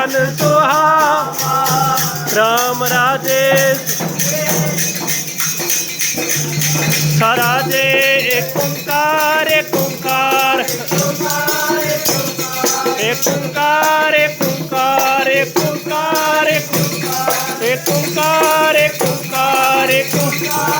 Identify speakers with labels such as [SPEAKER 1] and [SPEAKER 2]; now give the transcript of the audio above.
[SPEAKER 1] ਮਨ ਸੁਹਾਵਾ ਰਾਮ ਰਾਜੇ। ਸਾਰਾ ਦੇ ਏਕ ਓੰਕਾਰ ਏਕ ਓੰਕਾਰ। ਏਕ ਓੰਕਾਰ ਏਕ ਓੰਕਾਰ ਏਕ ਓੰਕਾਰ ਏਕ ਓੰਕਾਰ ਏਕ ਓੰਕਾਰ ਏਕ ਓੰਕਾਰ ਓੰਕਾਰ।